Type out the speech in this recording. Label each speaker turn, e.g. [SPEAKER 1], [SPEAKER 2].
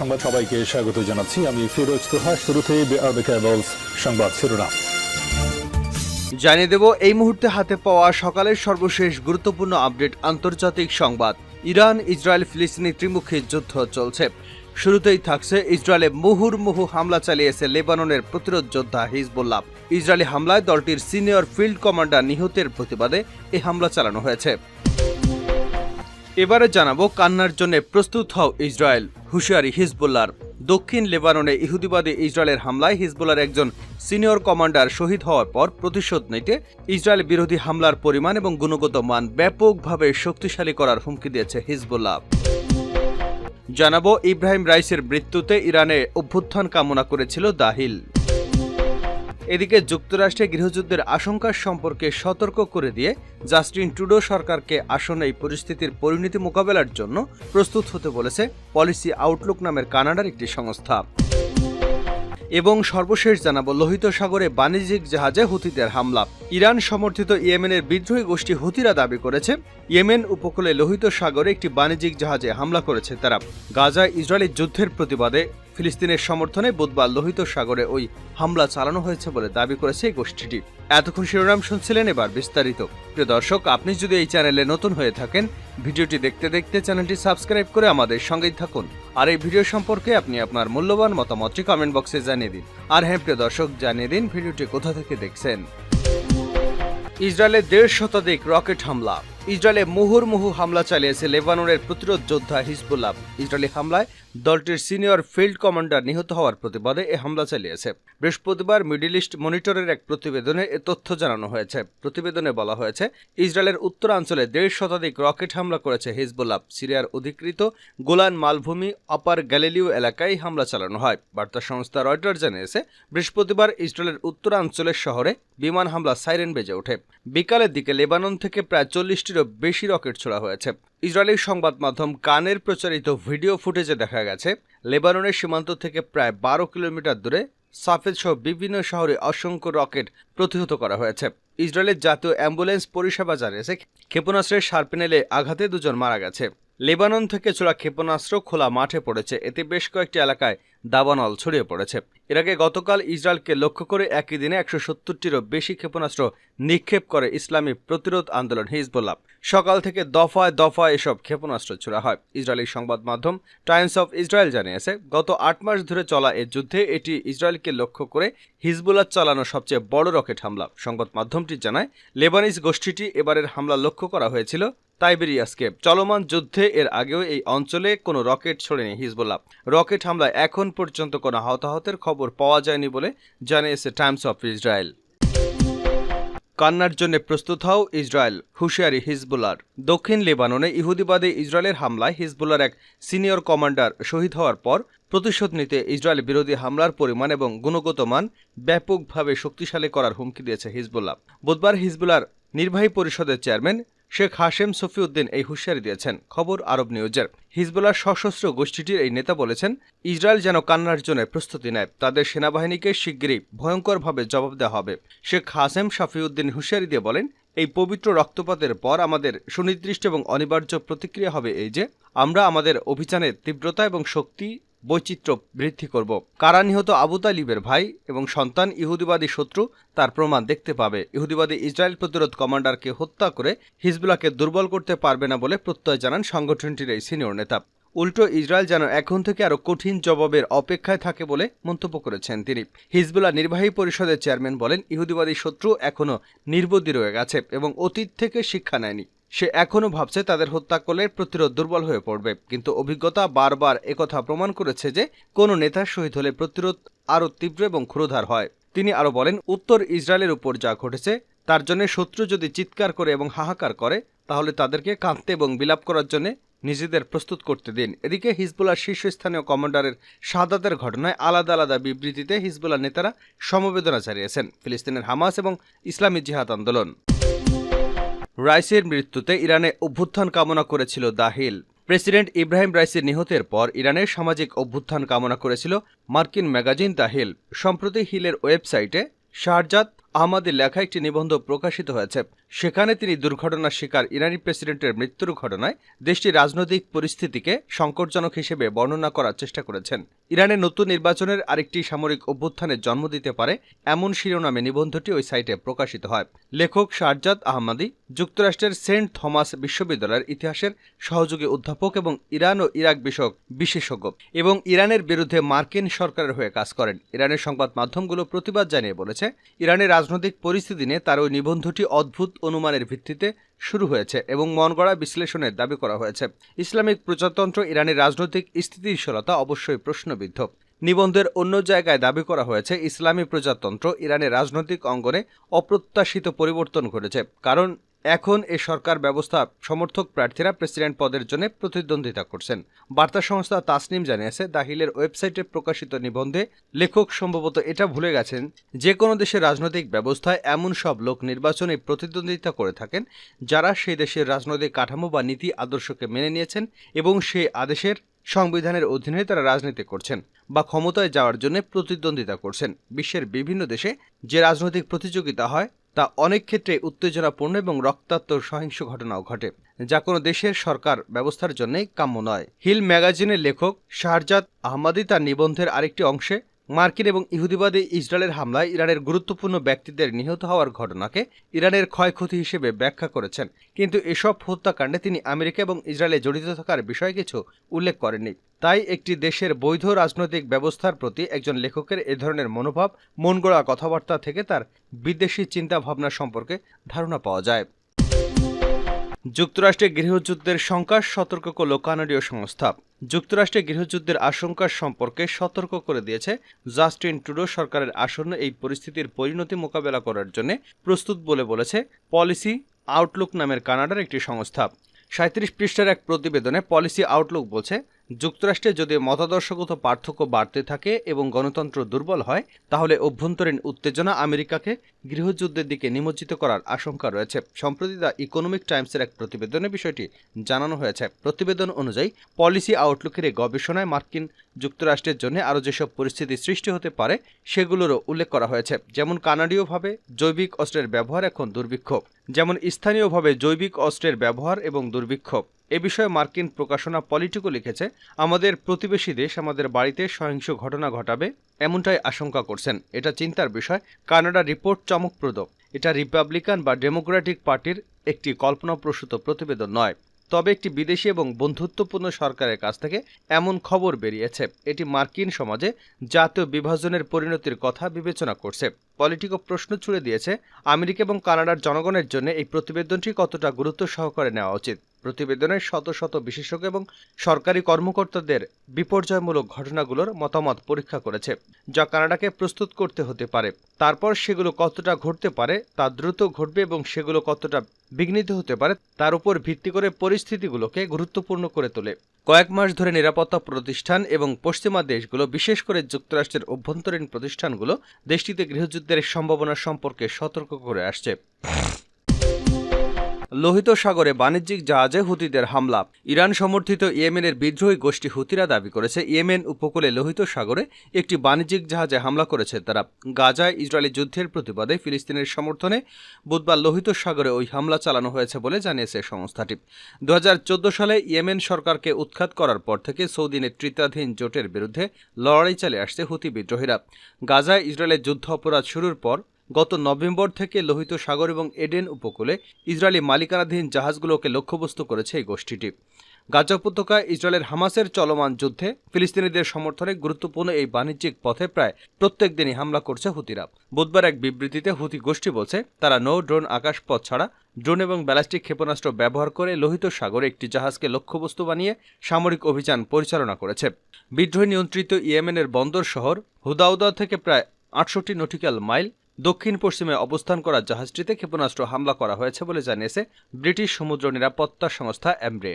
[SPEAKER 1] সংবাদ সবাইকে স্বাগত জানাচ্ছি। আমি ফিরোজ তোহা শুরুতে সংবাদ শিরোনাম।
[SPEAKER 2] জানিয়ে দেব, এই মুহূর্তে হাতে পাওয়া সকালের সর্বশেষ গুরুত্বপূর্ণ আপডেট আন্তর্জাতিক সংবাদ। ইরান, ইসরায়েল, ফিলিস্তিনি ত্রিমুখী যুদ্ধ চলছে। শুরুতেই থাকছে ইসরায়েলে মুহুর্মুহু হামলা চালিয়েছে লেবাননের প্রতিরোধ যোদ্ধা হিজবুল্লাহ। ইসরায়েলি হামলায় দলটির সিনিয়র ফিল্ড কমান্ডার নিহতের প্রতিবাদে এই হামলা চালানো হয়েছে। এবারে জানাব কান্নার জন্য প্রস্তুত হও ইসরায়েল, হুঁশিয়ারি হিজবুল্লার দক্ষিণ লেবাননে ইহুদিবাদী ইসরায়েলের হামলায় হিজবুল্লার একজন সিনিয়র কমান্ডার শহীদ হওয়ার পর প্রতিশোধ নিতে ইসরায়েল বিরোধী হামলার পরিমাণ এবং গুণগত মান ব্যাপকভাবে শক্তিশালী করার হুমকি দিয়েছে হিজবুল্লাহ। জানাব ইব্রাহিম রাইসের মৃত্যুতে ইরানে অভ্যুত্থান কামনা করেছিল দাহিল। এদিকে যুক্তরাষ্ট্রে গৃহযুদ্ধের আশঙ্কা সম্পর্কে সতর্ক করে দিয়ে জাস্টিন ট্রুডো সরকারকে আসন্ন এই পরিস্থিতির পরিণতি মোকাবেলার জন্য প্রস্তুত হতে বলেছে পলিসি আউটলুক নামের কানাডার একটি সংস্থা। এবং সর্বশেষ জানাব, লোহিত সাগরে বাণিজ্যিক জাহাজে হুতিদের হামলা। ইরান সমর্থিত ইয়েমেনের বিদ্রোহী গোষ্ঠী হুতিরা দাবি করেছে, ইয়েমেন উপকূলে লোহিত সাগরে একটি বাণিজ্যিক জাহাজে হামলা করেছে তারা। গাজা ইসরায়েলি যুদ্ধের প্রতিবাদে ফিলিস্তিনের সমর্থনে বুধবার লোহিত সাগরে ওই হামলা চালানো হয়েছে বলে দাবি করেছে এই গোষ্ঠীটি। এতক্ষণ শিরোনাম শুনছিলেন এবার বিস্তারিত। প্রিয় দর্শক, আপনি যদি এই চ্যানেলে নতুন হয়ে থাকেন, ভিডিওটি দেখতে দেখতে চ্যানেলটি সাবস্ক্রাইব করে আমাদের সঙ্গেই থাকুন। আর এই ভিডিও সম্পর্কে আপনি আপনার মূল্যবান মতামতটি কমেন্ট বক্সে জানিয়ে দিন। আর হ্যাঁ প্রিয় দর্শক, জানিয়ে দিন ভিডিওটি কোথা থেকে দেখছেন। ইসরায়েলের দেড় শতাধিক রকেট হামলা। ইসরায়েলে মুহুর্মুহু হামলা চালিয়েছে লেবাননের প্রতিরোধ যোদ্ধা হিজবুল্লাহ। ইসরায়েলি হামলায় দলটির সিনিয়র ফিল্ড কমান্ডার নিহত হওয়ার প্রতিবাদে এ হামলা চালিয়েছে। বৃহস্পতিবার মিডিল ইস্ট মনিটরের এক প্রতিবেদনে এ তথ্য জানানো হয়েছে। প্রতিবেদনে বলা হয়েছে, ইসরায়েলের উত্তরাঞ্চলে দেড় শতাধিক রকেট হামলা করেছে হিজবুল্লাহ। সিরিয়ার অধিকৃত গোলান মালভূমি অপার গ্যালিলিও এলাকায় হামলা চালানো হয়। বার্তা সংস্থা রয়টার জানিয়েছে, বৃহস্পতিবার ইসরায়েলের উত্তরাঞ্চলের শহরে বিমান হামলা সাইরেন বেজে ওঠে। বিকালের দিকে লেবানন থেকে প্রায় চল্লিশটিরও বেশি রকেট ছোড়া হয়েছে। ইসরায়েলি সংবাদ মাধ্যম কানের প্রচারিত ভিডিও ফুটেজে দেখা গেছে, লেবাননের সীমান্ত থেকে প্রায় বারো কিলোমিটার দূরে সাফেদ সহ বিভিন্ন শহরে অসংখ্য রকেট প্রতিহত করা হয়েছে। ইসরায়েলের জাতীয় অ্যাম্বুলেন্স পরিষেবা জানিয়েছে, ক্ষেপণাস্ত্রের সার্পেনেলে আঘাতে দুজন মারা গেছে। লেবানন থেকে ছোড়া ক্ষেপণাস্ত্র খোলা মাঠে পড়েছে। এতে বেশ কয়েকটি এলাকায় দাবানল ছড়িয়ে পড়েছে। এর আগে গতকাল ইসরায়েলকে লক্ষ্য করে একই দিনে একশো সত্তরটিরও বেশি ক্ষেপণাস্ত্র নিক্ষেপ করে ইসলামী প্রতিরোধ আন্দোলন হিজবুল্লাহ। সকাল থেকে দফায় দফায় এসব ক্ষেপণাস্ত্র ছোড়া হয়। ইসরায়েলি সংবাদ মাধ্যম টাইমস অফ ইসরায়েল জানিয়েছে, গত আট মাস ধরে চলা এ যুদ্ধে এটি ইসরায়েলকে লক্ষ্য করে হিজবুল্লাহ চালানো সবচেয়ে বড় রকেট হামলা। সংবাদ মাধ্যমটি জানায়, লেবানিজ গোষ্ঠীটি এবারের হামলা লক্ষ্য করা হয়েছিল তাইবেরিয়াসকে চলমান যুদ্ধে এর আগেও এই অঞ্চলে কোনো রকেট ছড়েনি হিজবুল্লাহ। রকেট হামলায় এখন পর্যন্ত কোনো হতাহতের খবর পাওয়া যায়নি বলে জানিয়েছে টাইমস অফ ইসরায়েল। কান্নার জন্য প্রস্তুত হও ইসরায়েল, হুঁশিয়ারি হিজবুল্লার দক্ষিণ লেবাননে ইহুদিবাদী ইসরায়েলের হামলায় হিজবুল্লার এক সিনিয়র কমান্ডার শহীদ হওয়ার পর প্রতিশোধ নিতে ইসরায়েল বিরোধী হামলার পরিমাণ এবং গুণগত মান ব্যাপকভাবে শক্তিশালী করার হুমকি দিয়েছে হিজবুল্লাহ। বুধবার হিজবুল্লার নির্বাহী পরিষদের চেয়ারম্যান শেখ হাশেম সফিউদ্দিন এই হুঁশিয়ারি দিয়েছেন, খবর আরব নিউজের। হিজবুল্লাহ সশস্ত্র গোষ্ঠীটির এই নেতা বলেছেন, ইসরায়েল যেন কান্নার জন্য প্রস্তুতি নেয়, তাদের সেনাবাহিনীকে শিগগিরই ভয়ঙ্করভাবে জবাব দেওয়া হবে। শেখ হাসেম শাফিউদ্দিন হুঁশিয়ারি দিয়ে বলেন, এই পবিত্র রক্তপাতের পর আমাদের সুনির্দিষ্ট এবং অনিবার্য প্রতিক্রিয়া হবে এই যে, আমরা আমাদের অভিযানের তীব্রতা এবং শক্তি বৈচিত্র্য বৃদ্ধি করব। কারা নিহত আবু তালিবের ভাই এবং সন্তান ইহুদিবাদী শত্রু তার প্রমাণ দেখতে পাবে। ইহুদিবাদী ইসরায়েল প্রতিরোধ কমান্ডারকে হত্যা করে হিজবুলাকে দুর্বল করতে পারবে না বলে প্রত্যয় জানান সংগঠনটির এই সিনিয়র নেতা। উল্টো ইসরায়েল যেন এখন থেকে আরও কঠিন জবাবের অপেক্ষায় থাকে বলে মন্তব্য করেছেন তিনি। হিজবুল্লাহ নির্বাহী পরিষদের চেয়ারম্যান বলেন, ইহুদিবাদী শত্রু এখনও নির্বোধী রয়ে গেছে এবং অতীত থেকে শিক্ষা নেয়নি। সে এখনও ভাবছে তাদের হত্যা করলে প্রতিরোধ দুর্বল হয়ে পড়বে। কিন্তু অভিজ্ঞতা বারবার একথা প্রমাণ করেছে যে, কোনো নেতার শহীদ হলে প্রতিরোধ আরও তীব্র এবং ক্ষুরধার হয়। তিনি আরও বলেন, উত্তর ইসরায়েলের উপর যা ঘটেছে, তার জন্য শত্রু যদি চিৎকার করে এবং হাহাকার করে, তাহলে তাদেরকে কাঁদতে এবং বিলাপ করার জন্য নিজেদের প্রস্তুত করতে দিন। এদিকে হিজবুল্লার শীর্ষস্থানীয় কমান্ডারের শাহাদাতের ঘটনায় আলাদা আলাদা বিবৃতিতে হিজবুল্লাহ নেতারা সমবেদনা জানিয়েছেন, ফিলিস্তিনের হামাস এবং ইসলামী জিহাদ আন্দোলন। রাইসের মৃত্যুতে ইরানে অভ্যুত্থান কামনা করেছিল দাহিল। প্রেসিডেন্ট ইব্রাহিম রাইসির নিহতের পর ইরানের সামাজিক অভ্যুত্থান কামনা করেছিল মার্কিন ম্যাগাজিন দাহিল। সম্প্রতি হিলের ওয়েবসাইটে শাহজাদ আহমাদের লেখা একটি নিবন্ধ প্রকাশিত হয়েছে। সেখানে তিনি দুর্ঘটনার শিকার ইরানি প্রেসিডেন্টের মৃত্যুর ঘটনায় দেশটির রাজনৈতিক পরিস্থিতিকে সংকটজনক হিসেবে বর্ণনা করার চেষ্টা করেছেন। ইরানের নতুন নির্বাচনের আরেকটি সামরিক অভ্যুত্থানের জন্ম দিতে পারে এমন শিরোনামে নিবন্ধটি ওই সাইটে প্রকাশিত হয়। লেখক শারজাদ আহমাদি যুক্তরাষ্ট্রের সেন্ট থমাস বিশ্ববিদ্যালয়ের ইতিহাসের সহযোগী অধ্যাপক এবং ইরান ও ইরাক বিষয়ক বিশেষজ্ঞ এবং ইরানের বিরুদ্ধে মার্কিন সরকারের হয়ে কাজ করেন। ইরানের সংবাদ মাধ্যমগুলো প্রতিবাদ জানিয়ে বলেছে, ইরানের রাজনৈতিক পরিস্থিতি নিয়ে তার ওই নিবন্ধটি অদ্ভুত অনুমানের ভিত্তিতে শুরু হয়েছে এবং মন গড়া বিশ্লেষণের দাবি করা হয়েছে। ইসলামিক প্রজাতন্ত্র ইরানের রাজনৈতিক স্থিতিশীলতা অবশ্যই প্রশ্নবিদ্ধ। নিবন্ধের অন্য জায়গায় দাবি করা হয়েছে, ইসলামী প্রজাতন্ত্র ইরানের রাজনৈতিক অঙ্গনে অপ্রত্যাশিত পরিবর্তন ঘটেছে, কারণ এখন এ সরকার ব্যবস্থা সমর্থক প্রার্থীরা প্রেসিডেন্ট পদের জন্য প্রতিদ্বন্দ্বিতা করছেন। বার্তা সংস্থা তাসনিম জানিয়েছে দাহিলের ওয়েবসাইটে প্রকাশিত নিবন্ধে লেখক সম্ভবত এটা ভুলে গেছেন যে কোনো দেশের রাজনৈতিক ব্যবস্থায় এমন সব লোক নির্বাচনে প্রতিদ্বন্দ্বিতা করে থাকেন, যারা সেই দেশের রাজনৈতিক কাঠামো বা নীতি আদর্শকে মেনে নিয়েছেন এবং সেই আদেশের সংবিধানের অধীনে তারা রাজনীতি করছেন বা ক্ষমতায় যাওয়ার জন্য প্রতিদ্বন্দ্বিতা করছেন। বিশ্বের বিভিন্ন দেশে যে রাজনৈতিক প্রতিযোগিতা হয় তা অনেক ক্ষেত্রে উত্তেজনাপূর্ণ এবং রক্তাক্ত সহিংস ঘটনাও ঘটে, যা কোনো দেশের সরকার ব্যবস্থার জন্যই কাম্য নয়। হিল ম্যাগাজিনের লেখক শাহজাদ আহমাদি তার নিবন্ধের আরেকটি অংশে মার্কিন এবং ইহুদিবাদী ইসরায়েলের হামলায় ইরানের গুরুত্বপূর্ণ ব্যক্তিদের নিহত হওয়ার ঘটনাকে ইরানের ক্ষয়ক্ষতি হিসেবে ব্যাখ্যা করেছেন। কিন্তু এসব হত্যাকাণ্ডে তিনি আমেরিকা এবং ইসরায়েলে জড়িত থাকার বিষয়ে কিছু উল্লেখ করেননি। তাই একটি দেশের বৈধ রাজনৈতিক ব্যবস্থার প্রতি একজন লেখকের এ ধরনের মনোভাব, মন গড়া কথাবার্তা থেকে তার বিদেশি চিন্তাভাবনা সম্পর্কে ধারণা পাওয়া যায়। যুক্তরাষ্ট্রে গৃহযুদ্ধের শঙ্কা সতর্ক করল কানাডীয় সংস্থা। যুক্তরাষ্ট্রে গৃহযুদ্ধের আশঙ্কা সম্পর্কে সতর্ক করে দিয়েছে জাস্টিন ট্রুডো সরকারের আসন্ন এই পরিস্থিতির পরিণতি মোকাবেলা করার জন্য প্রস্তুত বলে বলেছে পলিসি আউটলুক নামের কানাডার একটি সংস্থা। সাঁত্রিশ পৃষ্ঠার এক প্রতিবেদনে পলিসি আউটলুক বলছে যুক্তরাষ্ট্রে যদি মতাদর্শগত পার্থক্য বাড়তে থাকে এবং গণতন্ত্র দুর্বল হয়, তাহলে অভ্যন্তরীণ উত্তেজনা আমেরিকাকে গৃহযুদ্ধের দিকে নিমজ্জিত করার আশঙ্কা রয়েছে। সম্প্রতি দ্য ইকোনমিক টাইমসের এক প্রতিবেদনে বিষয়টি জানানো হয়েছে। প্রতিবেদন অনুযায়ী, পলিসি আউটলুকের এই গবেষণায় মার্কিন যুক্তরাষ্ট্রের জন্য আরও যেসব পরিস্থিতি সৃষ্টি হতে পারে, সেগুলোরও উল্লেখ করা হয়েছে। যেমন কানাডীয়ভাবে জৈবিক অস্ত্রের ব্যবহার এখন দুর্ভিক্ষ। যেমন স্থানীয়ভাবে জৈবিক অস্ত্রের ব্যবহার এবং দুর্ভিক্ষ। এ বিষয়ে মার্কিন প্রকাশনা পলিটিকো লিখেছে, আমাদের প্রতিবেশী দেশ আমাদের বাড়িতে সহিংস ঘটনা ঘটাবে এমনটাই আশঙ্কা করছেন। এটা চিন্তার বিষয়। কানাডা রিপোর্ট চমকপ্রদ। এটা রিপাবলিকান বা ডেমোক্রেটিক পার্টির একটি কল্পনাপ্রসূত প্রতিবেদন নয়। তবে একটি বিদেশি এবং বন্ধুত্বপূর্ণ সরকারের কাছ থেকে এমন খবর বেরিয়েছে। এটি মার্কিন সমাজে জাতীয় বিভাজনের পরিণতির কথা বিবেচনা করছে। পলিটিকো প্রশ্ন ছুড়ে দিয়েছে, আমেরিকা এবং কানাডার জনগণের জন্য এই প্রতিবেদনটি কতটা গুরুত্ব সহকারে নেওয়া উচিত? প্রতিবেদনের শত শত বিশেষজ্ঞ এবং সরকারি কর্মকর্তাদের বিপর্যয়মূলক ঘটনাগুলোর মতামত পরীক্ষা করেছে, যা কানাডাকে প্রস্তুত করতে হতে পারে। তারপর সেগুলো কতটা ঘটতে পারে, তা দ্রুত ঘটবে এবং সেগুলো কতটা বিঘ্নিত হতে পারে, তার উপর ভিত্তি করে পরিস্থিতিগুলোকে গুরুত্বপূর্ণ করে তোলে। কয়েক মাস ধরে নিরাপত্তা প্রতিষ্ঠান এবং পশ্চিমা দেশগুলো, বিশেষ করে যুক্তরাষ্ট্রের অভ্যন্তরীণ প্রতিষ্ঠানগুলো, দেশটিতে গৃহযুদ্ধের সম্ভাবনা সম্পর্কে সতর্ক করে আসছে। লোহিত সাগরে বাণিজ্যিক জাহাজে হুতিদের হামলা। ইরান সমর্থিত ইয়েমেনের বিদ্রোহী গোষ্ঠী হুতিরা দাবি করেছে, ইয়েমেন উপকূলে লোহিত সাগরে একটি বাণিজ্যিক জাহাজে হামলা করেছে। তারা গাজায় ইসরায়েলি যুদ্ধের প্রতিবাদে ফিলিস্তিনের সমর্থনে বুধবার লোহিত সাগরে ওই হামলা চালানো হয়েছে বলে জানিয়েছে সংস্থাটি। দু হাজার চোদ্দ সালে ইয়েমেন সরকারকে উৎখাত করার পর থেকে সৌদি নেতৃত্বাধীন জোটের বিরুদ্ধে লড়াই চালিয়ে আসছে হুতি বিদ্রোহীরা। গাজায় ইসরায়েলের যুদ্ধ অপরাধ শুরুর পর গত নভেম্বর থেকে লোহিত সাগর এবং এডেন উপকূলে ইসরায়েলি মালিকানাধীন জাহাজগুলোকে লক্ষ্যবস্তু করেছে এই গোষ্ঠীটি। গাজা উপত্যকায় ইসরায়েলের হামাসের চলমান যুদ্ধে ফিলিস্তিনিদের সমর্থনে গুরুত্বপূর্ণ এই বাণিজ্যিক পথে প্রায় প্রত্যেক দিনই হামলা করছে হুতিরা। বুধবার এক বিবৃতিতে হুতি গোষ্ঠী বলছে, তারা নৌ ড্রোন আকাশপথ ছাড়া ড্রোন এবং ব্যালাস্টিক ক্ষেপণাস্ত্র ব্যবহার করে লোহিত সাগরে একটি জাহাজকে লক্ষ্যবস্তু বানিয়ে সামরিক অভিযান পরিচালনা করেছে। বিদ্রোহী নিয়ন্ত্রিত ইয়েমেনের বন্দর শহর হুদাউদা থেকে প্রায় আটষট্টি নটিক্যাল মাইল দক্ষিণ পশ্চিমে অবস্থান করা জাহাজটিতে ক্ষেপণাস্ত্র হামলা করা হয়েছে বলে জানিয়েছে ব্রিটিশ সমুদ্র নিরাপত্তা সংস্থা অ্যামব্রে